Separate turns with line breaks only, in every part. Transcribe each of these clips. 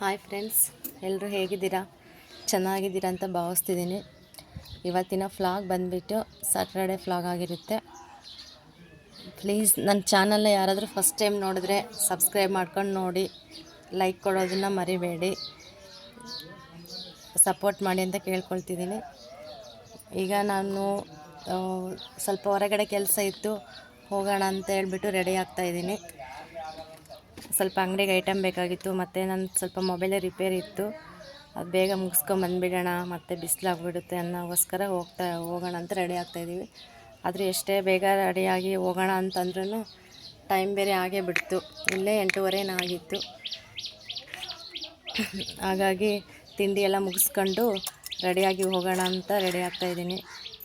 Hi friends ಎಲ್ಲರೂ ಹೇಗಿದ್ದೀರಾ? ಚೆನ್ನಾಗಿದ್ದೀರಾ ಅಂತ ಭಾವಿಸ್ತಿದ್ದೀನಿ. ಇವತ್ತಿನ ಫ್ಲಾಗ್ ಬಂದುಬಿಟ್ಟು ಸ್ಯಾಟರ್ಡೆ ಫ್ಲಾಗ್ ಆಗಿರುತ್ತೆ. ಪ್ಲೀಸ್ ನನ್ನ ಚಾನಲ್ನ ಯಾರಾದರೂ ಫಸ್ಟ್ ಟೈಮ್ ನೋಡಿದ್ರೆ ಸಬ್ಸ್ಕ್ರೈಬ್ ಮಾಡ್ಕೊಂಡು ನೋಡಿ ಲೈಕ್ ಕೊಡೋದನ್ನು ಮರಿಬೇಡಿ. ಸಪೋರ್ಟ್ ಮಾಡಿ ಅಂತ ಕೇಳ್ಕೊಳ್ತಿದ್ದೀನಿ. ಈಗ ನಾನು ಸ್ವಲ್ಪ ಹೊರಗಡೆ ಕೆಲಸ ಇತ್ತು, ಹೋಗೋಣ ಅಂತ ಹೇಳ್ಬಿಟ್ಟು ರೆಡಿ ಆಗ್ತಾಯಿದ್ದೀನಿ ಸ್ವಲ್ಪ ಅಂಗಡಿಗೆ ಐಟಮ್ ಬೇಕಾಗಿತ್ತು, ಮತ್ತು ನನ್ನ ಸ್ವಲ್ಪ ಮೊಬೈಲೇ ರಿಪೇರಿ ಇತ್ತು. ಅದು ಬೇಗ ಮುಗಿಸ್ಕೊಂಬಂದ್ಬಿಡೋಣ ಮತ್ತು ಬಿಸಿಲಾಗ್ಬಿಡುತ್ತೆ ಅನ್ನೋಗೋಸ್ಕರ ಹೋಗ್ತಾ, ಹೋಗೋಣ ಅಂತ ರೆಡಿ ಆಗ್ತಾಯಿದ್ದೀವಿ ಆದರೆ ಎಷ್ಟೇ ಬೇಗ ರೆಡಿಯಾಗಿ ಹೋಗೋಣ ಅಂತಂದ್ರೂ ಟೈಮ್ ಬೇರೆ ಆಗೇ ಬಿಡ್ತು. ಇಲ್ಲೇ ಎಂಟೂವರೆನ ಆಗಿತ್ತು. ಹಾಗಾಗಿ ತಿಂಡಿ ಎಲ್ಲ ಮುಗಿಸ್ಕೊಂಡು ರೆಡಿಯಾಗಿ ಹೋಗೋಣ ಅಂತ ರೆಡಿ ಆಗ್ತಾಯಿದ್ದೀನಿ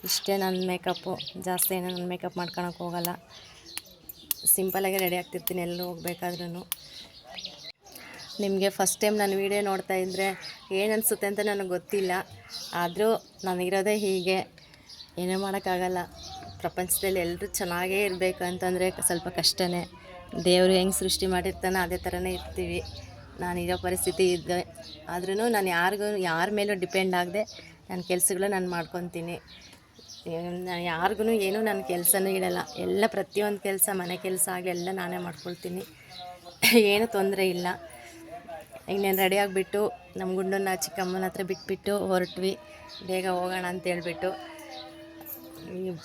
ಇಷ್ಟೇ ನನ್ನ ಮೇಕಪ್ಪು ಜಾಸ್ತಿ ಏನೋ ನಾನು ಮೇಕಪ್ ಮಾಡ್ಕೊಳಕ್ಕೆ ಹೋಗಲ್ಲ. ಸಿಂಪಲಾಗಿ ರೆಡಿ ಆಗ್ತಿರ್ತೀನಿ ಎಲ್ಲೂ ಹೋಗ್ಬೇಕಾದ್ರೂ ನಿಮಗೆ ಫಸ್ಟ್ ಟೈಮ್ ನಾನು ವೀಡಿಯೋ ನೋಡ್ತಾ ಇದ್ದರೆ ಏನು ಅನಿಸುತ್ತೆ ಅಂತ ನನಗೆ ಗೊತ್ತಿಲ್ಲ. ಆದರೂ ನನಗಿರೋದೇ ಹೀಗೆ. ಏನೂ ಮಾಡೋಕ್ಕಾಗಲ್ಲ. ಪ್ರಪಂಚದಲ್ಲಿ ಎಲ್ಲರೂ ಚೆನ್ನಾಗೇ ಇರಬೇಕು ಅಂತಂದರೆ ಸ್ವಲ್ಪ ಕಷ್ಟನೇ. ದೇವರು ಹೆಂಗೆ ಸೃಷ್ಟಿ ಮಾಡಿರ್ತಾನೆ ಅದೇ ಥರನೇ ಇರ್ತೀವಿ. ನಾನಿರೋ ಪರಿಸ್ಥಿತಿ ಇದ್ದೆ ಆದ್ರೂ ನಾನು ಯಾರಿಗೂ, ಯಾರ ಮೇಲೂ ಡಿಪೆಂಡ್ ಆಗದೆ ನನ್ನ ಕೆಲಸಗಳು ನಾನು ಮಾಡ್ಕೊತೀನಿ. ಯಾರಿಗೂ ಏನೂ ನನ್ನ ಕೆಲಸನೂ ಇಡಲ್ಲ. ಎಲ್ಲ ಪ್ರತಿಯೊಂದು ಕೆಲಸ, ಮನೆ ಕೆಲಸ ಆಗಲಿ ಎಲ್ಲ ನಾನೇ ಮಾಡ್ಕೊಳ್ತೀನಿ. ಏನೂ ತೊಂದರೆ ಇಲ್ಲ. ಈಗ ನಾನು ರೆಡಿ ಆಗಿಬಿಟ್ಟು ನಮ್ಮ ಗುಂಡನ್ನ, ಚಿಕ್ಕಮ್ಮನ ಹತ್ರ ಬಿಟ್ಬಿಟ್ಟು ಹೊರಟ್ವಿ. ಬೇಗ ಹೋಗೋಣ ಅಂತ ಹೇಳ್ಬಿಟ್ಟು.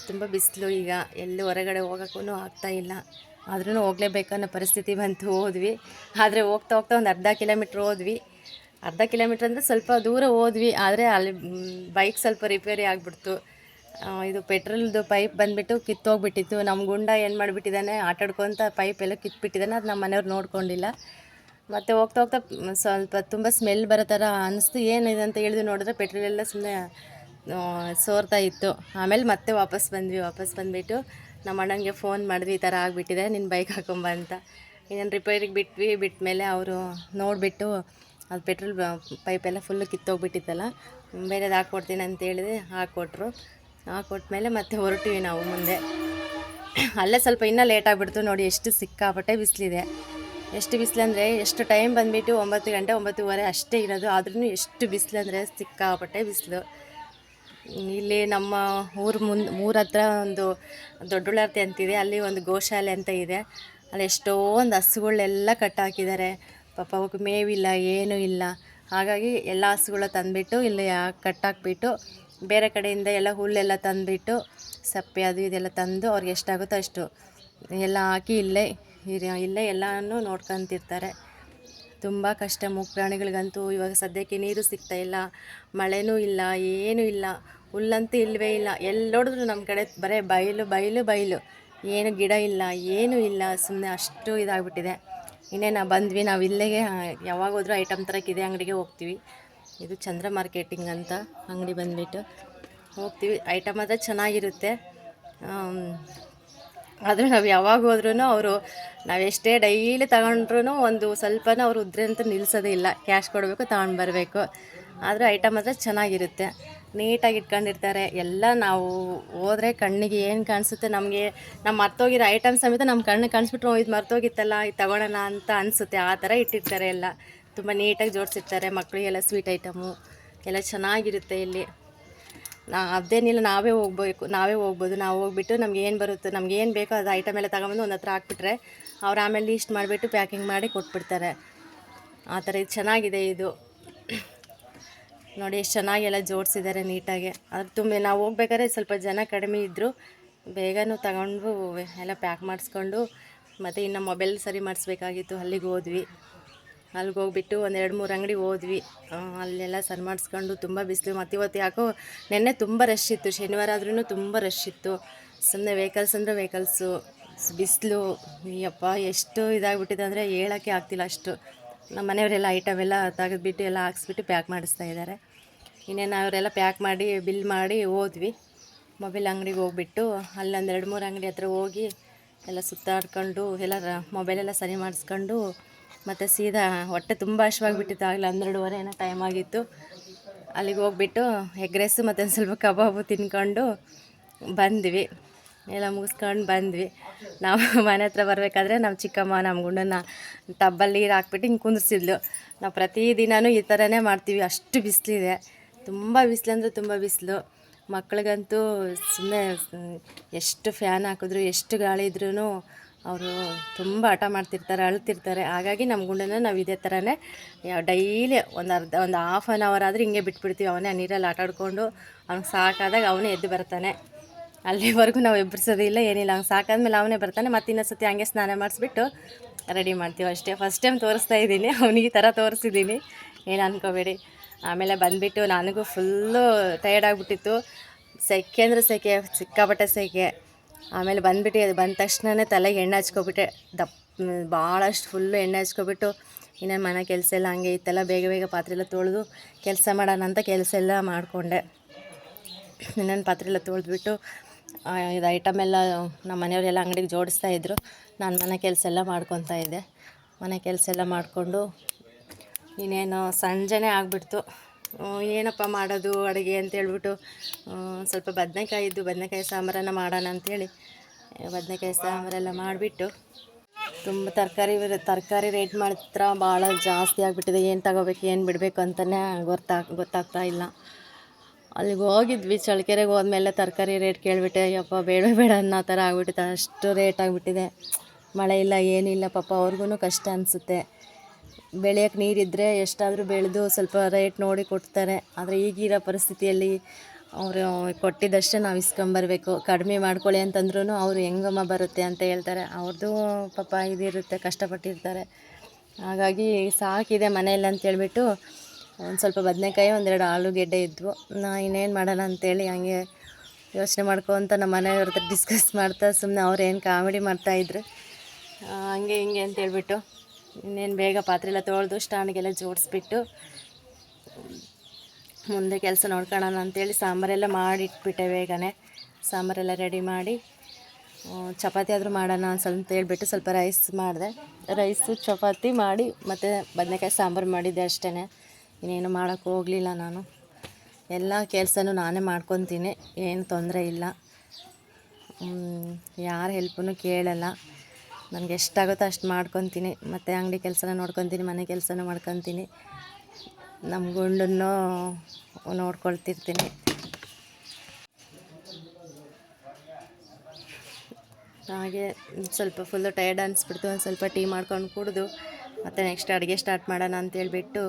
ತುಂಬ ಬಿಸಿಲು ಈಗ. ಎಲ್ಲಿ ಹೊರಗಡೆ ಹೋಗೋಕ್ಕೂ ಆಗ್ತಾ ಇಲ್ಲ. ಆದ್ರೂ ಹೋಗಲೇಬೇಕನ್ನೋ ಪರಿಸ್ಥಿತಿ ಬಂತು, ಹೋದ್ವಿ. ಆದರೆ ಹೋಗ್ತಾ ಹೋಗ್ತಾ ಒಂದು ಅರ್ಧ ಕಿಲೋಮೀಟ್ರ್ ಹೋದ್ವಿ. ಅರ್ಧ ಕಿಲೋಮೀಟ್ರ್ ಅಂದರೆ ಸ್ವಲ್ಪ ದೂರ ಹೋದ್ವಿ. ಆದರೆ ಅಲ್ಲಿ ಬೈಕ್ ಸ್ವಲ್ಪ ರಿಪೇರಿ ಆಗಿಬಿಡ್ತು. ಇದು ಪೆಟ್ರೋಲ್ದು ಪೈಪ್ ಬಂದುಬಿಟ್ಟು ಕಿತ್ತೋಗ್ಬಿಟ್ಟಿತ್ತು. ನಮ್ಮ ಗುಂಡ ಏನು ಮಾಡಿಬಿಟ್ಟಿದ್ದಾನೆ ಆಟಾಡ್ಕೊತ ಪೈಪ್ ಎಲ್ಲ ಕಿತ್ಬಿಟ್ಟಿದ್ದಾನೆ ಅದು ನಮ್ಮ ಮನೆಯವ್ರು ನೋಡ್ಕೊಂಡಿಲ್ಲ. ಮತ್ತು ಹೋಗ್ತಾ ಹೋಗ್ತಾ ಸ್ವಲ್ಪ ತುಂಬ ಸ್ಮೆಲ್ ಬರೋ ಥರ ಅನ್ನಿಸ್ತು ಏನಿದೆ ಅಂತ ಹೇಳಿದ್ವಿ ನೋಡಿದ್ರೆ ಪೆಟ್ರೋಲ್ ಎಲ್ಲ ಸುಮ್ಮನೆ ಸೋರ್ತಾ ಇತ್ತು. ಆಮೇಲೆ ಮತ್ತೆ ವಾಪಸ್ ಬಂದ್ವಿ. ವಾಪಸ್ ಬಂದುಬಿಟ್ಟು ನಮ್ಮ ಅಣ್ಣನಿಗೆ ಫೋನ್ ಮಾಡಿದ್ವಿ, ಈ ಥರ ಆಗಿಬಿಟ್ಟಿದೆ ನಿನ್ನ ಬೈಕ್ ಹಾಕೊಂಬ ಅಂತ. ಇನ್ನೇನು ರಿಪೇರಿಗೆ ಬಿಟ್ವಿ ಬಿಟ್ಟ ಮೇಲೆ ಅವರು ನೋಡಿಬಿಟ್ಟು ಅದು ಪೆಟ್ರೋಲ್ ಪೈಪೆಲ್ಲ ಫುಲ್ಲು ಕಿತ್ತೋಗ್ಬಿಟ್ಟಿತ್ತಲ್ಲ, ಬೇರೆದು ಹಾಕ್ಕೊಡ್ತೀನಿ ಅಂತ ಹೇಳಿದೆ, ಹಾಕ್ಕೊಟ್ರು. ಹಾಕ್ಕೊಟ್ಮೇಲೆ ಮತ್ತೆ ಹೊರಟಿವಿ ನಾವು ಮುಂದೆ. ಅಲ್ಲೇ ಸ್ವಲ್ಪ ಇನ್ನೂ ಲೇಟ್ ಆಗಿಬಿಡ್ತು. ನೋಡಿ ಎಷ್ಟು ಸಿಕ್ಕಾಪಟ್ಟೆ ಬಿಸಿಲಿದೆ. ಎಷ್ಟು ಬಿಸಿಲು ಅಂದರೆ ಎಷ್ಟು ಟೈಮ್ ಬಂದುಬಿಟ್ಟು ಒಂಬತ್ತು ಗಂಟೆ, ಒಂಬತ್ತುವರೆ ಅಷ್ಟೇ ಇರೋದು. ಆದ್ರೂ ಎಷ್ಟು ಬಿಸಿಲು ಅಂದರೆ ಸಿಕ್ಕಾಪಟ್ಟೆ ಬಿಸಿಲು. ಇಲ್ಲಿ ನಮ್ಮ ಊರು ಮುಂದೆ ಊರ ಹತ್ರ ಒಂದು ದೊಡ್ಡುಳರ್ತಿ ಅಂತಿದೆ ಅಲ್ಲಿ ಒಂದು ಗೋಶಾಲೆ ಅಂತ ಇದೆ. ಅಲ್ಲಿ ಎಷ್ಟೊಂದು ಹಸುಗಳೆಲ್ಲ ಕಟ್ಟಾಕಿದ್ದಾರೆ ಪಾಪ ಅವಕ್ಕೆ ಮೇವಿಲ್ಲ, ಏನೂ ಇಲ್ಲ. ಹಾಗಾಗಿ ಎಲ್ಲ ಹಸುಗಳ ತಂದುಬಿಟ್ಟು ಇಲ್ಲಿ ಕಟ್ಟಾಕ್ಬಿಟ್ಟು ಬೇರೆ ಕಡೆಯಿಂದ ಎಲ್ಲ ಹುಲ್ಲೆಲ್ಲ ತಂದುಬಿಟ್ಟು ಸಪ್ಪೆ ಅದು ಇದೆಲ್ಲ ತಂದು ಅವ್ರಿಗೆ ಎಷ್ಟಾಗುತ್ತೋ ಅಷ್ಟು ಎಲ್ಲ ಹಾಕಿ ಇಲ್ಲೇ ಇಲ್ಲೇ ಎಲ್ಲನೂ ನೋಡ್ಕೊತಿರ್ತಾರೆ. ತುಂಬ ಕಷ್ಟ. ಮೂಗು ಪ್ರಾಣಿಗಳಿಗಂತೂ ಇವಾಗ ಸದ್ಯಕ್ಕೆ ನೀರು ಸಿಗ್ತಾ ಇಲ್ಲ, ಮಳೆನೂ ಇಲ್ಲ, ಏನೂ ಇಲ್ಲ, ಹುಲ್ಲಂತೂ ಇಲ್ಲವೇ ಇಲ್ಲ. ಎಲ್ಲಿ ನೋಡಿದ್ರು ನಮ್ಮ ಕಡೆ ಬರೇ ಬಯಲು ಬಯಲು ಬಯಲು ಏನು ಗಿಡ ಇಲ್ಲ, ಏನೂ ಇಲ್ಲ ಸುಮ್ಮನೆ ಅಷ್ಟು ಇದಾಗ್ಬಿಟ್ಟಿದೆ. ಇನ್ನೇ ನಾವು ಬಂದ್ವಿ ನಾವು ಇಲ್ಲಿಗೆ ಯಾವಾಗ ಹೋದ್ರೂ ಐಟಮ್ ತರಕ್ಕೆ ಇದೇ ಅಂಗಡಿಗೆ ಹೋಗ್ತೀವಿ. ಇದು ಚಂದ್ರ ಮಾರ್ಕೆಟಿಂಗ್ ಅಂತ ಅಂಗಡಿ ಬಂದುಬಿಟ್ಟು ಹೋಗ್ತೀವಿ. ಐಟಮ್ ಅದ ಚೆನ್ನಾಗಿರುತ್ತೆ. ಆದರೆ ನಾವು ಯಾವಾಗ ಹೋದ್ರೂ ಅವರು ನಾವೆಷ್ಟೇ ಡೈಲಿ ತಗೊಂಡ್ರೂ ಒಂದು ಸ್ವಲ್ಪನೂ ಅವರು ಉದ್ರೆ ಅಂತ ನಿಲ್ಲಿಸೋದೇ ಇಲ್ಲ. ಕ್ಯಾಶ್ ಕೊಡಬೇಕು, ತಗೊಂಡು ಬರಬೇಕು. ಆದರೆ ಐಟಮ್ ಅದ ಚೆನ್ನಾಗಿರುತ್ತೆ. ನೀಟಾಗಿ ಇಟ್ಕೊಂಡಿರ್ತಾರೆ. ಎಲ್ಲ ನಾವು ಹೋದರೆ ಕಣ್ಣಿಗೆ ಏನು ಕಾಣಿಸುತ್ತೆ? ನಮಗೆ ನಮ್ಮ ಮರ್ತೋಗಿರೋ ಐಟಮ್ ಸಮೇತ ನಮ್ಮ ಕಣ್ಣಿಗೆ ಕಾಣಿಸ್ಬಿಟ್ರು ಇದು ಮರ್ತೋಗಿತ್ತಲ್ಲ, ಇದು ತಗೊಳ್ಳೋಣ ಅಂತ ಅನಿಸುತ್ತೆ. ಆ ಥರ ಇಟ್ಟಿರ್ತಾರೆ ಎಲ್ಲ. ತುಂಬ ನೀಟಾಗಿ ಜೋಡಿಸಿರ್ತಾರೆ, ಮಕ್ಕಳಿಗೆಲ್ಲ ಸ್ವೀಟ್ ಐಟಮು ಎಲ್ಲ ಚೆನ್ನಾಗಿರುತ್ತೆ ಇಲ್ಲಿ. ನಾ ಅದೇನಿಲ್ಲ, ನಾವೇ ಹೋಗ್ಬೇಕು, ನಾವೇ ಹೋಗ್ಬೋದು. ನಾವು ಹೋಗ್ಬಿಟ್ಟು ನಮ್ಗೆ ಏನು ಬರುತ್ತೆ, ನಮ್ಗೆ ಏನು ಬೇಕೋ ಅದು ಐಟಮ್ ಎಲ್ಲ ತಗೊಂಬಂದು ಒಂದು ಹತ್ರ ಹಾಕ್ಬಿಟ್ರೆ ಅವ್ರು ಆಮೇಲೆ ಲೀಸ್ಟ್ ಮಾಡಿಬಿಟ್ಟು ಪ್ಯಾಕಿಂಗ್ ಮಾಡಿ ಕೊಟ್ಬಿಡ್ತಾರೆ. ಆ ಥರ ಇದು ಚೆನ್ನಾಗಿದೆ ಇದು. ನೋಡಿ ಎಷ್ಟು ಚೆನ್ನಾಗಿ ಎಲ್ಲ ಜೋಡಿಸಿದ್ದಾರೆ ನೀಟಾಗಿ. ಅದು ತುಂಬ, ನಾವು ಹೋಗ್ಬೇಕಾದ್ರೆ ಸ್ವಲ್ಪ ಜನ ಕಡಿಮೆ ಇದ್ದರು ಬೇಗನೂ ತಗೊಂಡು ಎಲ್ಲ ಪ್ಯಾಕ್ ಮಾಡಿಸ್ಕೊಂಡು ಮತ್ತು ಇನ್ನು ಮೊಬೈಲ್ ಸರಿ ಮಾಡಿಸ್ಬೇಕಾಗಿತ್ತು, ಅಲ್ಲಿಗೆ ಹೋದ್ವಿ. ಅಲ್ಲಿಗೆ ಹೋಗ್ಬಿಟ್ಟು ಒಂದು ಎರಡು ಮೂರು ಅಂಗಡಿ ಹೋದ್ವಿ. ಅಲ್ಲೆಲ್ಲ ಸರಿ ಮಾಡಿಸ್ಕೊಂಡು ತುಂಬ ಬಿಸಿಲು. ಮತ್ತು ಇವತ್ತು ಯಾಕೋ ನಿನ್ನೆ ತುಂಬ ರಶ್ ಇತ್ತು. ಶನಿವಾರ ಆದ್ರೂ ತುಂಬ ರಶ್ ಇತ್ತು. ಸುಮ್ಮನೆ ವೆಹಿಕಲ್ಸ್ ಅಂದರೆ ವೆಹಿಕಲ್ಸು ಬಿಸಿಲು. ಅಯ್ಯಪ್ಪ, ಎಷ್ಟು ಇದಾಗ್ಬಿಟ್ಟಿದೆ ಅಂದರೆ ಹೇಳೋಕ್ಕೆ ಆಗ್ತಿಲ್ಲ ಅಷ್ಟು. ನಮ್ಮ ಮನೆಯವರೆಲ್ಲ ಐಟಮ್ ಎಲ್ಲ ತೆಗೆದುಬಿಟ್ಟು ಎಲ್ಲ ಹಾಕ್ಸ್ಬಿಟ್ಟು ಪ್ಯಾಕ್ ಮಾಡಿಸ್ತಾ ಇದ್ದಾರೆ. ಇನ್ನೇನು ಅವರೆಲ್ಲ ಪ್ಯಾಕ್ ಮಾಡಿ ಬಿಲ್ ಮಾಡಿ ಹೋದ್ವಿ. ಮೊಬೈಲ್ ಅಂಗಡಿಗೆ ಹೋಗ್ಬಿಟ್ಟು ಅಲ್ಲೊಂದು ಎರಡು ಮೂರು ಅಂಗಡಿ ಹತ್ರ ಹೋಗಿ ಎಲ್ಲ ಸುತ್ತಾಡ್ಕೊಂಡು ಎಲ್ಲ ಮೊಬೈಲೆಲ್ಲ ಸರಿ ಮಾಡಿಸ್ಕೊಂಡು ಮತ್ತು ಸೀದಾ ಹೊಟ್ಟೆ ತುಂಬ ಹಶ್ವಾಗಿಬಿಟ್ಟಿತ್ತು ಆಗಲೇ ಹನ್ನೆರಡುವರೆ ಏನೋ ಟೈಮ್ ಆಗಿತ್ತು. ಅಲ್ಲಿಗೆ ಹೋಗ್ಬಿಟ್ಟು ಎಗ್ ರೈಸು ಮತ್ತು ಒಂದು ಸ್ವಲ್ಪ ಕಬಾಬು ತಿನ್ಕೊಂಡು ಬಂದ್ವಿ. ಎಲ್ಲ ಮುಗಿಸ್ಕೊಂಡು ಬಂದ್ವಿ. ನಾವು ಮನೆ ಹತ್ರ ಬರಬೇಕಾದ್ರೆ ನಮ್ಮ ಚಿಕ್ಕಮ್ಮ, ನಮ್ಮ ಗುಂಡನ್ನ ಟಬ್ಬಲ್ಲಿ ನೀರು ಹಾಕ್ಬಿಟ್ಟು ಹಿಂಗೆ ಕುಂದಿರ್ಸಿದ್ಲು. ನಾವು ಪ್ರತಿದಿನವೂ ಈ ಥರನೇ ಮಾಡ್ತೀವಿ. ಅಷ್ಟು ಬಿಸಿಲಿದೆ. ತುಂಬ ಬಿಸಿಲು ಅಂದರೆ ತುಂಬ ಬಿಸಿಲು. ಮಕ್ಕಳಿಗಂತೂ ಸುಮ್ಮನೆ ಎಷ್ಟು ಫ್ಯಾನ್ ಹಾಕಿದ್ರು, ಎಷ್ಟು ಗಾಳಿ ಇದ್ರೂ ಅವರು ತುಂಬ ಹಠ ಮಾಡ್ತಿರ್ತಾರೆ, ಅಳ್ತಿರ್ತಾರೆ. ಹಾಗಾಗಿ ನಮ್ಮ ಗುಂಡನ ನಾವು ಇದೇ ಥರನೇ ಡೈಲಿ ಒಂದು ಅರ್ಧ, ಒಂದು ಹಾಫ್ ಆನ್ ಅವರ್ ಆದರೆ ಹಿಂಗೆ ಬಿಟ್ಬಿಡ್ತೀವಿ. ಅವನೇ ನೀರಲ್ಲಿ ಆಟ ಆಡ್ಕೊಂಡು ಅವ್ನಿಗೆ ಸಾಕಾದಾಗ ಅವನೇ ಎದ್ದು ಬರ್ತಾನೆ. ಅಲ್ಲಿವರೆಗೂ ನಾವು ಎಬ್ಬರಿಸೋದಿಲ್ಲ ಏನಿಲ್ಲ. ಅವ್ನು ಸಾಕಾದ್ಮೇಲೆ ಅವನೇ ಬರ್ತಾನೆ. ಮತ್ತೆ ಇನ್ನೊಂದು ಸತಿ ಹಂಗೆ ಸ್ನಾನ ಮಾಡಿಸ್ಬಿಟ್ಟು ರೆಡಿ ಮಾಡ್ತೀವಿ ಅಷ್ಟೇ. ಫಸ್ಟ್ ಟೈಮ್ ತೋರಿಸ್ತಾ ಇದ್ದೀನಿ. ಅವನಿಗೆ ಥರ ತೋರಿಸಿದ್ದೀನಿ. ಏನು ಅನ್ಕೋಬೇಡಿ. ಆಮೇಲೆ ಬಂದುಬಿಟ್ಟು, ನನಗೂ ಫುಲ್ಲು ಟಯರ್ಡ್ ಆಗಿಬಿಟ್ಟಿತ್ತು. ಸೆಕೆ ಅಂದರೆ ಸೆಕೆ, ಸಿಕ್ಕಾಪಟ್ಟೆ ಸೆಕೆ. ಆಮೇಲೆ ಬಂದ್ಬಿಟ್ಟು ಅದು ಬಂದ ತಕ್ಷಣನೇ ತಲೆಗೆ ಎಣ್ಣೆ ಹಚ್ಕೊಬಿಟ್ಟೆ. ದಪ್ಪ ಭಾಳಷ್ಟು ಫುಲ್ಲು ಎಣ್ಣೆ ಹಚ್ಕೊಬಿಟ್ಟು ಇನ್ನೇನು ಮನೆ ಕೆಲಸ ಎಲ್ಲ ಹಂಗೆ ಇತ್ತಲ್ಲ, ಬೇಗ ಬೇಗ ಪಾತ್ರೆ ಎಲ್ಲ ತೊಳೆದು ಕೆಲಸ ಮಾಡೋಣ ಅಂತ ಕೆಲಸ ಎಲ್ಲ ಮಾಡಿಕೊಂಡೆ. ಇನ್ನೇನು ಪಾತ್ರೆ ಎಲ್ಲ ತೊಳೆದ್ಬಿಟ್ಟು ಇದು ಐಟಮ್ ಎಲ್ಲ ನಮ್ಮ ಮನೆಯವರೆಲ್ಲ ಅಂಗಡಿಗೆ ಜೋಡಿಸ್ತಾ ಇದ್ದರು ನಾನು ಮನೆ ಕೆಲಸ ಎಲ್ಲ ಮಾಡ್ಕೊತಾ ಇದ್ದೆ. ಮನೆ ಕೆಲಸ ಎಲ್ಲ ಮಾಡಿಕೊಂಡು ಇನ್ನೇನು ಸಂಜೆನೇ ಆಗಿಬಿಡ್ತು. ಏನಪ್ಪ ಮಾಡೋದು ಅಡುಗೆ ಅಂತೇಳ್ಬಿಟ್ಟು ಸ್ವಲ್ಪ ಬದನೆಕಾಯಿ ಇದ್ದು ಬದನೆಕಾಯಿ ಸಾಂಬಾರನ್ನು ಮಾಡೋಣ ಅಂಥೇಳಿ ಬದನೆಕಾಯಿ ಸಾಂಬಾರೆಲ್ಲ ಮಾಡಿಬಿಟ್ಟು, ತುಂಬ ತರಕಾರಿ ತರಕಾರಿ ರೇಟ್ ಮಾತ್ರ ಭಾಳ ಜಾಸ್ತಿ ಆಗಿಬಿಟ್ಟಿದೆ. ಏನು ತಗೋಬೇಕು, ಏನು ಬಿಡಬೇಕು ಅಂತಲೇ ಗೊತ್ತಾ, ಗೊತ್ತಾಗ್ತಾ ಇಲ್ಲ. ಅಲ್ಲಿಗೆ ಹೋಗಿದ್ವಿ, ಚಳ್ಳಕೆರೆಗೆ ಹೋದ್ಮೇಲೆ ತರಕಾರಿ ರೇಟ್ ಕೇಳಿಬಿಟ್ಟೆ ಅಯ್ಯಪ್ಪ ಬೇಡ ಬೇಡ ಅನ್ನೋ ಥರ ಆಗ್ಬಿಟ್ಟಿದೆ. ಅಷ್ಟು ರೇಟ್ ಆಗಿಬಿಟ್ಟಿದೆ. ಮಳೆ ಇಲ್ಲ, ಏನಿಲ್ಲ, ಪಾಪ ಅವ್ರಿಗೂ ಕಷ್ಟ ಅನಿಸುತ್ತೆ. ಬೆಳೆಯೋಕ್ಕೆ ನೀರಿದ್ದರೆ ಎಷ್ಟಾದರೂ ಬೆಳೆದು ಸ್ವಲ್ಪ ರೇಟ್ ನೋಡಿ ಕೊಡ್ತಾರೆ. ಆದರೆ ಈಗಿರೋ ಪರಿಸ್ಥಿತಿಯಲ್ಲಿ ಅವರು ಕೊಟ್ಟಿದ್ದಷ್ಟೇ ನಾವು ಇಸ್ಕೊಂಬರ್ಬೇಕು. ಕಡಿಮೆ ಮಾಡ್ಕೊಳ್ಳಿ ಅಂತಂದ್ರೂ ಅವರು ಹೆಂಗಮ್ಮ ಬರುತ್ತೆ ಅಂತ ಹೇಳ್ತಾರೆ. ಅವ್ರದ್ದು ಪಾಪ ಇದಿರುತ್ತೆ, ಕಷ್ಟಪಟ್ಟಿರ್ತಾರೆ. ಹಾಗಾಗಿ ಸಾಕಿದೆ ಮನೆಯಲ್ಲಿ ಅಂತೇಳ್ಬಿಟ್ಟು ಒಂದು ಸ್ವಲ್ಪ ಬದನೆಕಾಯಿ, ಒಂದೆರಡು ಆಲೂಗೆಡ್ಡೆ ಇದ್ವು. ನಾ ಇನ್ನೇನು ಮಾಡೋಣ ಅಂತೇಳಿ ಹಂಗೆ ಯೋಚನೆ ಮಾಡ್ಕೊತ ನಮ್ಮ ಮನೆಯವ್ರ ಹತ್ರ ಡಿಸ್ಕಸ್ ಮಾಡ್ತಾ ಸುಮ್ಮನೆ ಅವ್ರು ಏನು ಕಾಮಿಡಿ ಮಾಡ್ತಾಯಿದ್ರು ಹಂಗೆ ಹಿಂಗೆ ಅಂತೇಳ್ಬಿಟ್ಟು ಇನ್ನೇನು ಬೇಗ ಪಾತ್ರೆ ಎಲ್ಲ ತೊಳೆದು ಸ್ಟಾಂಡ್ಗೆಲ್ಲ ಜೋಡಿಸ್ಬಿಟ್ಟು ಮುಂದೆ ಕೆಲಸ ನೋಡ್ಕೊಳ್ಳೋಣ ಅಂತೇಳಿ ಸಾಂಬಾರೆಲ್ಲ ಮಾಡಿಟ್ಬಿಟ್ಟೆ ಬೇಗನೆ. ಸಾಂಬಾರೆಲ್ಲ ರೆಡಿ ಮಾಡಿ ಚಪಾತಿ ಆದರೂ ಮಾಡೋಣ ಅಂತ ಹೇಳ್ಬಿಟ್ಟು ಸ್ವಲ್ಪ ರೈಸ್ ಮಾಡಿದೆ. ರೈಸು ಚಪಾತಿ ಮಾಡಿ ಮತ್ತು ಬದನೆಕಾಯಿ ಸಾಂಬಾರು ಮಾಡಿದ್ದೆ ಅಷ್ಟೇ ಇನ್ನೇನು ಮಾಡೋಕ್ಕೆ ಹೋಗಲಿಲ್ಲ ನಾನು. ಎಲ್ಲ ಕೆಲಸನೂ ನಾನೇ ಮಾಡ್ಕೊತೀನಿ, ಏನು ತೊಂದರೆ ಇಲ್ಲ. ಯಾರ ಹೆಲ್ಪನ್ನು ಕೇಳಲ್ಲ. ನನಗೆ ಎಷ್ಟಾಗುತ್ತೋ ಅಷ್ಟು ಮಾಡ್ಕೊತೀನಿ. ಮತ್ತು ಅಂಗಡಿ ಕೆಲಸನ ನೋಡ್ಕೊತೀನಿ, ಮನೆ ಕೆಲಸನೂ ಮಾಡ್ಕೊತೀನಿ. ನಮ್ಮ ಗುಂಡನ್ನು ನೋಡ್ಕೊಳ್ತಿರ್ತೀನಿ. ಹಾಗೆ ಸ್ವಲ್ಪ ಫುಲ್ಲು ಟಯರ್ಡ್ ಅನಿಸ್ಬಿಡ್ತು. ಒಂದು ಸ್ವಲ್ಪ ಟೀ ಮಾಡ್ಕೊಂಡು ಕುಡಿದು, ಮತ್ತು ನೆಕ್ಸ್ಟ್ ಅಡುಗೆ ಸ್ಟಾರ್ಟ್ ಮಾಡೋಣ ಅಂತೇಳ್ಬಿಟ್ಟು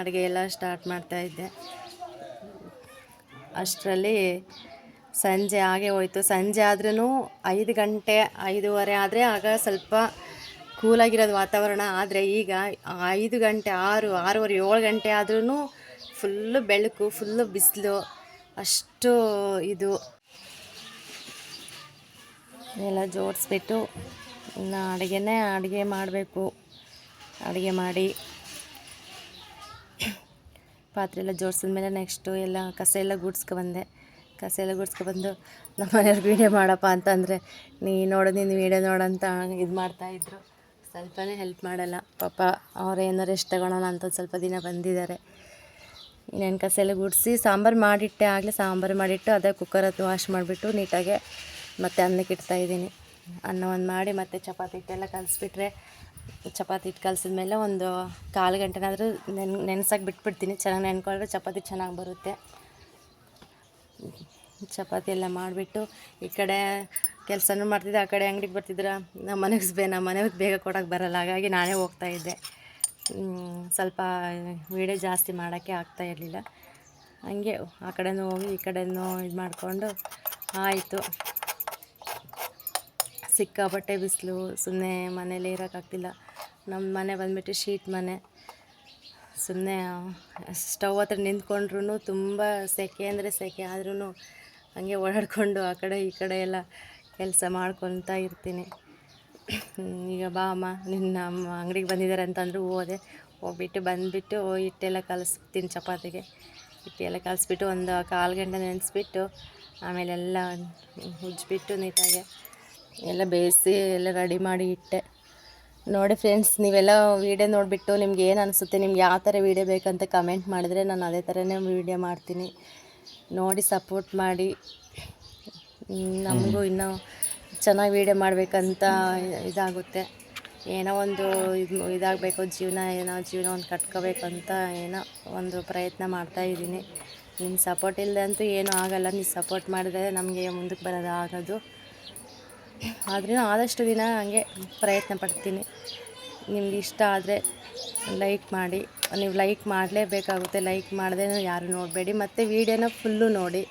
ಅಡುಗೆ ಎಲ್ಲ ಸ್ಟಾರ್ಟ್ ಮಾಡ್ತಾಯಿದ್ದೆ ಅಷ್ಟರಲ್ಲಿ ಸಂಜೆ ಆಗೇ ಹೋಯ್ತು. ಸಂಜೆ ಆದ್ರೂ ಐದು ಗಂಟೆ, ಐದೂವರೆ ಆದರೆ ಆಗ ಸ್ವಲ್ಪ ಕೂಲಾಗಿರೋದು ವಾತಾವರಣ. ಆದರೆ ಈಗ ಐದು ಗಂಟೆ, ಆರು, ಆರೂವರೆ, ಏಳು ಗಂಟೆ ಆದ್ರೂ ಫುಲ್ಲು ಬೆಳಕು ಫುಲ್ಲು ಬಿಸಿಲು. ಅಷ್ಟು ಇದು. ಎಲ್ಲ ಜೋಡಿಸ್ಬಿಟ್ಟು ಇನ್ನು ಅಡುಗೆನೇ ಅಡುಗೆ ಮಾಡಬೇಕು. ಅಡುಗೆ ಮಾಡಿ ಪಾತ್ರೆ ಎಲ್ಲ ಜೋಡಿಸಿದ್ಮೇಲೆ ನೆಕ್ಸ್ಟು ಎಲ್ಲ ಕಸ ಎಲ್ಲ ಗುಡ್ಸ್ಕೊಬಂದೆ ಕಸ ಎಲ್ಲ ಗುಡ್ಸ್ಕೊಬಂದು ನಮ್ಮ ಮನೆಯವ್ರಿಗೆ ವೀಡಿಯೋ ಮಾಡಪ್ಪ ಅಂತಂದರೆ, ನೀ ನೋಡು, ನೀನು ವೀಡಿಯೋ ನೋಡಂತ ಇದು ಮಾಡ್ತಾಯಿದ್ರು ಸ್ವಲ್ಪನೇ ಹೆಲ್ಪ್ ಮಾಡಲ್ಲ. ಪಾಪ ಅವ್ರು ಏನಾರು ಎಷ್ಟು ತಗೊಳ್ಳೋಣ ಅಂತ ಸ್ವಲ್ಪ ದಿನ ಬಂದಿದ್ದಾರೆ. ಇನ್ನೇನು ಕಸ ಎಲ್ಲ ಗುಡಿಸಿ ಸಾಂಬಾರು ಮಾಡಿಟ್ಟೆ ಆಗಲಿ ಸಾಂಬಾರು ಮಾಡಿಟ್ಟು ಅದೇ ಕುಕ್ಕರ್ ಹತ್ತು ವಾಶ್ ಮಾಡಿಬಿಟ್ಟು ನೀಟಾಗೆ ಮತ್ತೆ ಅನ್ನಕ್ಕೆ ಇಡ್ತಾಯಿದ್ದೀನಿ ಅನ್ನ ಒಂದು ಮಾಡಿ ಮತ್ತೆ ಚಪಾತಿ ಹಿಟ್ಟೆಲ್ಲ ಕಲಿಸ್ಬಿಟ್ರೆ, ಚಪಾತಿ ಹಿಟ್ಟು ಕಲಸಿದ್ಮೇಲೆ ಒಂದು ಕಾಲು ಗಂಟೆನಾದರೂ ನೆನ್ ನೆನ್ಸಕ್ಕೆ ಬಿಟ್ಬಿಡ್ತೀನಿ. ಚೆನ್ನಾಗಿ ನೆನ್ಕೊಂಡ್ರೆ ಚಪಾತಿ ಚೆನ್ನಾಗಿ ಬರುತ್ತೆ. ಚಪಾತಿ ಎಲ್ಲ ಮಾಡಿಬಿಟ್ಟು ಈ ಕಡೆ ಕೆಲಸನೂ ಮಾಡ್ತಿದ್ದೆ, ಆ ಕಡೆ ಅಂಗಡಿಗೆ ಬರ್ತಿದ್ರೆ ನಮ್ಮ ಮನೆಗೆ ಬೇ ನಮ್ಮ ಮನೆಗೆ ಬೇಗ ಕೊಡೋಕೆ ಬರಲ್ಲ, ಹಾಗಾಗಿ ನಾನೇ ಹೋಗ್ತಾಯಿದ್ದೆ ಇದ್ದೆ. ಸ್ವಲ್ಪ ವೀಡಿಯೋ ಜಾಸ್ತಿ ಮಾಡೋಕ್ಕೆ ಆಗ್ತಾ ಇರಲಿಲ್ಲ. ಹಂಗೆ ಆ ಕಡೆನೂ ಹೋಗಿ ಈ ಕಡೆನೂ ಇದು ಮಾಡಿಕೊಂಡು ಆಯಿತು. ಸಿಕ್ಕಾಪಟ್ಟೆ ಬಿಸಿಲು ಸುಮ್ಮನೆ ಮನೇಲಿ ಇರೋಕ್ಕಾಗ್ತಿಲ್ಲ ನಮ್ಮ ಮನೆ ಬಂದುಬಿಟ್ಟು ಶೀಟ್ ಮನೆ. ಸುಮ್ಮನೆ ಸ್ಟವ್ ಹತ್ರ ನಿಂತ್ಕೊಂಡ್ರೂ ತುಂಬ ಸೆಕೆ ಅಂದರೆ ಸೆಕೆ ಆದ್ರೂ ಹಂಗೆ ಓಡಾಡಿಕೊಂಡು ಆ ಕಡೆ ಈ ಕಡೆ ಎಲ್ಲ ಕೆಲಸ ಮಾಡ್ಕೊತಾ ಇರ್ತೀನಿ. ಈಗ ಬಾ ಅಮ್ಮ, ನಿನ್ನ ಅಮ್ಮ ಅಂಗಡಿಗೆ ಬಂದಿದ್ದಾರೆ ಅಂತಂದ್ರು ಹೋದೆ. ಹೋಗ್ಬಿಟ್ಟು ಬಂದುಬಿಟ್ಟು ಹಿಟ್ಟೆಲ್ಲ ಕಲಿಸ್ತೀನಿ ಚಪಾತಿಗೆ. ಹಿಟ್ಟೆಲ್ಲ ಕಲಿಸ್ಬಿಟ್ಟು ಒಂದು ಕಾಲು ಗಂಟೆ ನೆನೆಸ್ಬಿಟ್ಟು ಆಮೇಲೆ ಎಲ್ಲ ಉಜ್ಜಿಬಿಟ್ಟು ನೀಟಾಗೆ ಎಲ್ಲ ಬೇಯಿಸಿ ಎಲ್ಲ ರೆಡಿ ಮಾಡಿ ಇಟ್ಟೆ. ನೋಡಿ ಫ್ರೆಂಡ್ಸ್, ನೀವೆಲ್ಲ ವೀಡಿಯೋ ನೋಡಿಬಿಟ್ಟು ನಿಮ್ಗೆ ಏನು ಅನಿಸುತ್ತೆ, ನಿಮ್ಗೆ ಯಾವ ಥರ ವೀಡಿಯೋ ಬೇಕಂತ ಕಮೆಂಟ್ ಮಾಡಿದ್ರೆ ನಾನು ಅದೇ ಥರನೇ ವೀಡಿಯೋ ಮಾಡ್ತೀನಿ. ನೋಡಿ ಸಪೋರ್ಟ್ ಮಾಡಿ. ನಮಗೂ ಇನ್ನೂ ಚೆನ್ನಾಗಿ ವೀಡಿಯೋ ಮಾಡಬೇಕಂತ ಇದಾಗುತ್ತೆ. ಏನೋ ಒಂದು ಇದು ಇದಾಗಬೇಕು, ಜೀವನ ಏನೋ ಜೀವನ ಒಂದು ಕಟ್ಕೋಬೇಕಂತ ಏನೋ ಒಂದು ಪ್ರಯತ್ನ ಮಾಡ್ತಾ ಇದ್ದೀನಿ. ನಿಮ್ಮ ಸಪೋರ್ಟ್ ಇಲ್ಲದೆ ಅಂತೂ ಏನೂ ಆಗಲ್ಲ. ನೀನು ಸಪೋರ್ಟ್ ಮಾಡಿದ್ರೆ ನಮಗೆ ಮುಂದಕ್ಕೆ ಬರೋದು ಆಗೋದು. ಆದ್ರೂ ಆದಷ್ಟು ದಿನ ಹಂಗೆ ಪ್ರಯತ್ನ ಪಡ್ತೀನಿ. ನಿಮ್ಗೆ ಇಷ್ಟ ಆದರೆ ಲೈಕ್ ಮಾಡಿ ನೀವು ಲೈಕ್ ಮಾಡಲೇಬೇಕಾಗುತ್ತೆ ಲೈಕ್ ಮಾಡದೆ ಯಾರು ನೋಡಬೇಡಿ. ಮತ್ತು ವೀಡಿಯೋನ ಫುಲ್ಲು ನೋಡಿ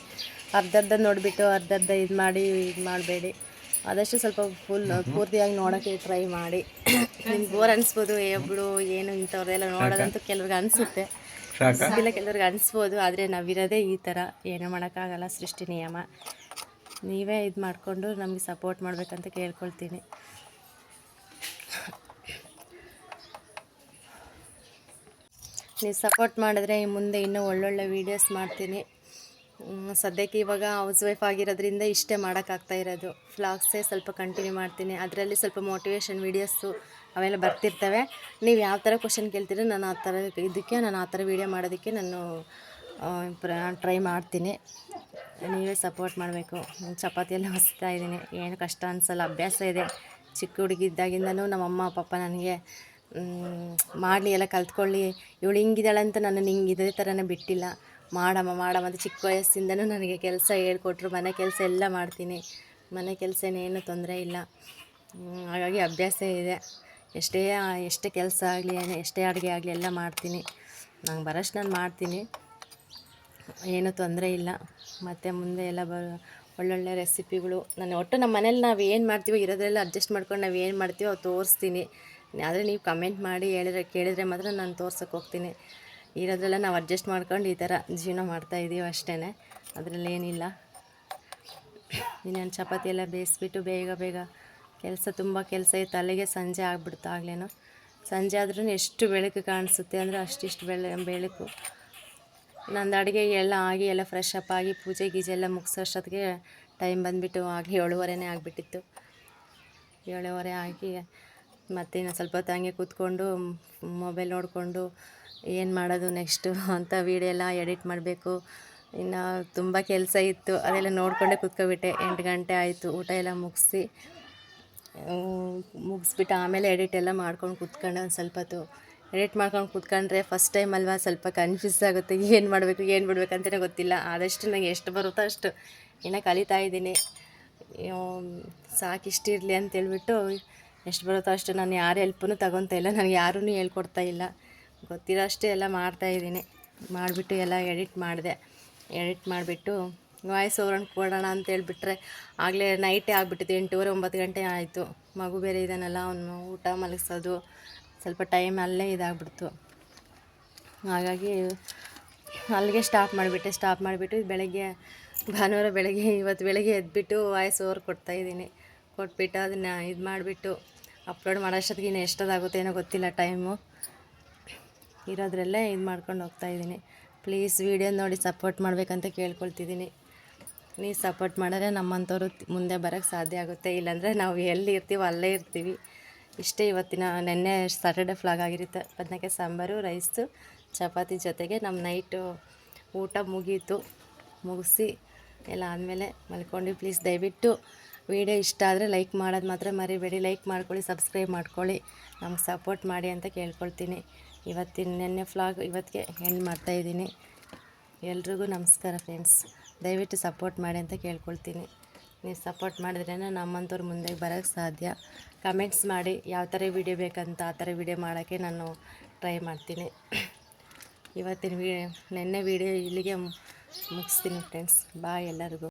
ಅರ್ಧರ್ಧ ಅರ್ಧ ನೋಡಿಬಿಟ್ಟು ಅರ್ಧರ್ಧ ಅರ್ಧ ಇದು ಮಾಡಿ ಇದು ಮಾಡಬೇಡಿ. ಆದಷ್ಟು ಸ್ವಲ್ಪ ಫುಲ್ ಪೂರ್ತಿಯಾಗಿ ನೋಡೋಕ್ಕೆ ಟ್ರೈ ಮಾಡಿ. ನಿಮ್ಗೆ ಬೋರ್ ಅನಿಸ್ಬೋದು ಒಬ್ಬಳು ಏನು ಇಂಥವ್ರದೆಲ್ಲ ನೋಡೋದಂತೂ ಕೆಲವ್ರಿಗೆ ಅನಿಸುತ್ತೆ. ಇಲ್ಲ ಕೆಲವ್ರಿಗೆ ಅನಿಸ್ಬೋದು ಆದರೆ ನಾವಿರೋದೇ ಈ ಥರ. ಏನೂ ಮಾಡೋಕ್ಕಾಗಲ್ಲ ಸೃಷ್ಟಿ ನಿಯಮ. ನೀವೇ ಇದು ಮಾಡಿಕೊಂಡು ನಮಗೆ ಸಪೋರ್ಟ್ ಮಾಡಬೇಕಂತ ಕೇಳ್ಕೊಳ್ತೀನಿ. ನೀವು ಸಪೋರ್ಟ್ ಮಾಡಿದ್ರೆ ಮುಂದೆ ಇನ್ನೂ ಒಳ್ಳೊಳ್ಳೆ ವೀಡಿಯೋಸ್ ಮಾಡ್ತೀನಿ. ಸದ್ಯಕ್ಕೆ ಇವಾಗ ಹೌಸ್ ವೈಫ್ ಆಗಿರೋದ್ರಿಂದ ಇಷ್ಟೇ ಮಾಡೋಕ್ಕಾಗ್ತಾ ಇರೋದು. ಫ್ಲಾಗ್ಸೇ ಸ್ವಲ್ಪ ಕಂಟಿನ್ಯೂ ಮಾಡ್ತೀನಿ. ಅದರಲ್ಲಿ ಸ್ವಲ್ಪ ಮೋಟಿವೇಶನ್ ವೀಡಿಯೋಸು ಅವೆಲ್ಲ ಬರ್ತಿರ್ತವೆ. ನೀವು ಯಾವ ಥರ ಕ್ವಶನ್ ಕೇಳ್ತೀರೋ ನಾನು ಆ ಥರ ಇದಕ್ಕೆ, ನಾನು ಆ ಥರ ವೀಡಿಯೋ ಮಾಡೋದಕ್ಕೆ ನಾನು ಟ್ರೈ ಮಾಡ್ತೀನಿ. ನೀವೇ ಸಪೋರ್ಟ್ ಮಾಡಬೇಕು. ಚಪಾತಿ ಎಲ್ಲ ಹೊಸ್ತಾ ಇದ್ದೀನಿ. ಏನು ಕಷ್ಟ ಅನಿಸಲ್ಲ. ಅಭ್ಯಾಸ ಇದೆ. ಚಿಕ್ಕ ಹುಡುಗಿದ್ದಾಗಿಂದನೂ ನಮ್ಮ ಅಮ್ಮ ಪಾಪ ನನಗೆ ಮಾಡಲಿ, ಎಲ್ಲ ಕಲ್ತ್ಕೊಳ್ಳಿ. ಇವಳು ಹಿಂಗಿದ್ದಾಳೆ ಅಂತ ನನ್ನ ಹಿಂಗೆ ಇದೇ ಥರನೇ ಬಿಟ್ಟಿಲ್ಲ. ಮಾಡಮ್ಮ ಮಾಡಮ್ಮ ಅಂತ ಚಿಕ್ಕ ವಯಸ್ಸಿಂದನೂ ನನಗೆ ಕೆಲಸ ಹೇಳ್ಕೊಟ್ರು. ಮನೆ ಕೆಲಸ ಎಲ್ಲ ಮಾಡ್ತೀನಿ. ಮನೆ ಕೆಲಸ ಏನು ತೊಂದರೆ ಇಲ್ಲ. ಹಾಗಾಗಿ ಅಭ್ಯಾಸ ಇದೆ. ಎಷ್ಟೇ ಎಷ್ಟೇ ಕೆಲಸ ಆಗಲಿ, ಎಷ್ಟೇ ಅಡುಗೆ ಆಗಲಿ ಎಲ್ಲ ಮಾಡ್ತೀನಿ. ನಂಗೆ ಬರೋಷ್ಟು ನಾನು ಮಾಡ್ತೀನಿ. ಏನೂ ತೊಂದರೆ ಇಲ್ಲ. ಮತ್ತು ಮುಂದೆ ಎಲ್ಲ ಬ, ಒಳ್ಳೊಳ್ಳೆ ರೆಸಿಪಿಗಳು. ನಾನು ಒಟ್ಟು ನಮ್ಮ ಮನೇಲಿ ನಾವು ಏನು ಮಾಡ್ತೀವೋ ಇರೋದ್ರೆಲ್ಲ ಅಡ್ಜಸ್ಟ್ ಮಾಡ್ಕೊಂಡು ನಾವು ಏನು ಮಾಡ್ತೀವೋ ಅದು ತೋರಿಸ್ತೀನಿ. ಆದರೆ ನೀವು ಕಮೆಂಟ್ ಮಾಡಿ ಹೇಳಿದ್ರೆ, ಕೇಳಿದರೆ ಮಾತ್ರ ನಾನು ತೋರ್ಸೋಕೆ ಹೋಗ್ತೀನಿ. ಇರೋದ್ರೆಲ್ಲ ನಾವು ಅಡ್ಜಸ್ಟ್ ಮಾಡ್ಕೊಂಡು ಈ ಥರ ಜೀವನ ಮಾಡ್ತಾಯಿದ್ದೀವಿ ಅಷ್ಟೇ ಅದರಲ್ಲೇನಿಲ್ಲ ಇನ್ನೇನು ಚಪಾತಿ ಎಲ್ಲ ಬೇಯಿಸ್ಬಿಟ್ಟು ಬೇಗ ಬೇಗ ಕೆಲಸ ತುಂಬ ಕೆಲಸ ಇತ್ತು. ಅಲ್ಲಿಗೆ ಸಂಜೆ ಆಗ್ಬಿಡ್ತು ಆಗ್ಲೇನೋ. ಸಂಜೆ ಆದ್ರೂ ಎಷ್ಟು ಬೆಳಕು ಕಾಣಿಸುತ್ತೆ ಅಂದರೆ ಅಷ್ಟಿಷ್ಟು ಬೆಳೆ, ಬೆಳಕು. ನಂದು ಅಡುಗೆ ಎಲ್ಲ ಆಗಿ ಎಲ್ಲ ಫ್ರೆಶ್ ಅಪ್ ಆಗಿ ಪೂಜೆ ಗೀಜೆ ಎಲ್ಲ ಮುಗಿಸೋಷ್ಟೊತ್ತಿಗೆ ಟೈಮ್ ಬಂದುಬಿಟ್ಟು ಆಗಿ ಏಳುವರೆನೇ ಆಗಿಬಿಟ್ಟಿತ್ತು. ಏಳುವರೆ ಆಗಿ ಮತ್ತೆ ನಾನು ಸ್ವಲ್ಪ ಹೊತ್ತು ಹಂಗೆ ಕೂತ್ಕೊಂಡು ಮೊಬೈಲ್ ನೋಡಿಕೊಂಡು ಏನು ಮಾಡೋದು ನೆಕ್ಸ್ಟು ಅಂತ ವೀಡಿಯೋ ಎಲ್ಲ ಎಡಿಟ್ ಮಾಡಬೇಕು. ಇನ್ನು ತುಂಬ ಕೆಲಸ ಇತ್ತು, ಅದೆಲ್ಲ ನೋಡಿಕೊಂಡೇ ಕೂತ್ಕೊಬಿಟ್ಟೆ. ಎಂಟು ಗಂಟೆ ಆಯಿತು, ಊಟ ಎಲ್ಲ ಮುಗಿಸಿ ಮುಗಿಸ್ಬಿಟ್ಟು ಆಮೇಲೆ ಎಡಿಟ್ ಎಲ್ಲ ಮಾಡ್ಕೊಂಡು ಕೂತ್ಕೊಂಡೆ ಒಂದು ಸ್ವಲ್ಪ ಹೊತ್ತು. ಎಡಿಟ್ ಮಾಡ್ಕೊಂಡು ಕೂತ್ಕೊಂಡ್ರೆ ಫಸ್ಟ್ ಟೈಮ್ ಅಲ್ವಾ ಸ್ವಲ್ಪ ಕನ್ಫ್ಯೂಸ್ ಆಗುತ್ತೆ, ಏನು ಮಾಡಬೇಕು, ಏನು ಬಿಡಬೇಕಂತಲೇ ಗೊತ್ತಿಲ್ಲ. ಆದಷ್ಟು ನನಗೆ ಎಷ್ಟು ಬರುತ್ತೋ ಅಷ್ಟು ಇನ್ನೂ ಕಲಿತಾ ಇದ್ದೀನಿ. ಸಾಕಿಷ್ಟಿರಲಿ ಅಂತೇಳ್ಬಿಟ್ಟು ಎಷ್ಟು ಬರುತ್ತೋ ಅಷ್ಟು ನಾನು ಯಾರ ಹೆಲ್ಪನ್ನು ತಗೊತಾ ಇಲ್ಲ, ನನಗೆ ಯಾರೂ ಹೇಳ್ಕೊಡ್ತಾ ಇಲ್ಲ. ಗೊತ್ತಿರೋ ಅಷ್ಟೇ ಎಲ್ಲ ಮಾಡ್ತಾಯಿದ್ದೀನಿ ಮಾಡಿಬಿಟ್ಟು ಎಲ್ಲ ಎಡಿಟ್ ಮಾಡಿದೆ. ಎಡಿಟ್ ಮಾಡಿಬಿಟ್ಟು ವಾಯ್ಸ್ ಓವರ್ ಕೊಡೋಣ ಅಂತ ಹೇಳ್ಬಿಟ್ರೆ ಆಗಲೇ ನೈಟೇ ಆಗಿಬಿಟ್ಟಿದೆ ಎಂಟೂವರೆ ಒಂಬತ್ತು ಗಂಟೆ ಆಯಿತು. ಮಗು ಬೇರೆ ಇದ್ದಾನಲ್ಲ, ಅವನು ಊಟ ಮಲಗಿಸೋದು. ಸ್ವಲ್ಪ ಟೈಮ್ ಅಲ್ಲೇ ಇದಾಗ್ಬಿಡ್ತು. ಹಾಗಾಗಿ ಅಲ್ಲಿಗೆ ಸ್ಟಾಪ್ ಮಾಡಿಬಿಟ್ಟೆ. ಸ್ಟಾಪ್ ಮಾಡಿಬಿಟ್ಟು ಬೆಳಗ್ಗೆ, ಭಾನುವಾರ ಬೆಳಗ್ಗೆ, ಇವತ್ತು ಬೆಳಗ್ಗೆ ಎದ್ಬಿಟ್ಟು ವಾಯ್ಸ್ ಓವರ್ ಕೊಡ್ತಾಯಿದ್ದೀನಿ ಕೊಟ್ಬಿಟ್ಟು ಅದನ್ನು ಇದು ಮಾಡಿಬಿಟ್ಟು ಅಪ್ಲೋಡ್ ಮಾಡೋಷ್ಟೊತ್ತಿಗೆ ಇನ್ನು ಎಷ್ಟೊತ್ತಾಗುತ್ತೆ ಏನೋ ಗೊತ್ತಿಲ್ಲ ಟೈಮು. ಇರೋದ್ರಲ್ಲೇ ಇದು ಮಾಡ್ಕೊಂಡು ಹೋಗ್ತಾ ಇದ್ದೀನಿ. ಪ್ಲೀಸ್ ವೀಡಿಯೋ ನೋಡಿ ಸಪೋರ್ಟ್ ಮಾಡಬೇಕಂತ ಕೇಳ್ಕೊಳ್ತಿದ್ದೀನಿ. ನೀವು ಸಪೋರ್ಟ್ ಮಾಡಿದ್ರೆ ನಮ್ಮಂಥವ್ರು ಮುಂದೆ ಬರೋಕ್ಕೆ ಸಾಧ್ಯ ಆಗುತ್ತೆ. ಇಲ್ಲಾಂದರೆ ನಾವು ಎಲ್ಲಿ ಇರ್ತೀವೋ ಅಲ್ಲೇ ಇರ್ತೀವಿ. ಇಷ್ಟೇ ಇವತ್ತಿನ ನೆನ್ನೆ ಸಾಟರ್ಡೆ ಫ್ಲಾಗ್ ಆಗಿರುತ್ತೆ. ಬದನೆಕೆ ಸಾಂಬಾರು, ರೈಸು, ಚಪಾತಿ ಜೊತೆಗೆ ನಮ್ಮ ನೈಟು ಊಟ ಮುಗೀತು. ಮುಗಿಸಿ ಎಲ್ಲ ಆದಮೇಲೆ ಮಲ್ಕೊಂಡು ಪ್ಲೀಸ್ ದಯವಿಟ್ಟು ವಿಡಿಯೋ ಇಷ್ಟ ಆದರೆ ಲೈಕ್ ಮಾಡೋದು ಮಾತ್ರ ಮರಿಬೇಡಿ. ಲೈಕ್ ಮಾಡ್ಕೊಳ್ಳಿ, ಸಬ್ಸ್ಕ್ರೈಬ್ ಮಾಡ್ಕೊಳ್ಳಿ. ನಮ್ಗೆ ಸಪೋರ್ಟ್ ಮಾಡಿ ಅಂತ ಕೇಳ್ಕೊಳ್ತೀನಿ. ಇವತ್ತಿನ ನೆನ್ನೆ ಫ್ಲಾಗ್ ಇವತ್ತಿಗೆ ಎಂಡ್ ಮಾಡ್ತಾಯಿದ್ದೀನಿ ಎಲ್ರಿಗೂ ನಮಸ್ಕಾರ ಫ್ರೆಂಡ್ಸ್ ದಯವಿಟ್ಟು ಸಪೋರ್ಟ್ ಮಾಡಿ ಅಂತ ಕೇಳ್ಕೊಳ್ತೀನಿ. ನೀವು ಸಪೋರ್ಟ್ ಮಾಡಿದ್ರೇ ನಮ್ಮಂಥವ್ರು ಮುಂದೆ ಬರೋಕ್ಕೆ ಸಾಧ್ಯ. ಕಮೆಂಟ್ಸ್ ಮಾಡಿ ಯಾವ ಥರ ವೀಡಿಯೋ ಬೇಕಂತ ಆ ಥರ ವೀಡಿಯೋ ಮಾಡೋಕ್ಕೆ ನಾನು ಟ್ರೈ ಮಾಡ್ತೀನಿ. ಇವತ್ತಿನ ವಿ, ನೆನ್ನೆ ವೀಡಿಯೋ ಇಲ್ಲಿಗೆ ಮುಗಿಸ್ತೀನಿ ಫ್ರೆಂಡ್ಸ್ ಬಾಯ್ ಎಲ್ಲರಿಗೂ.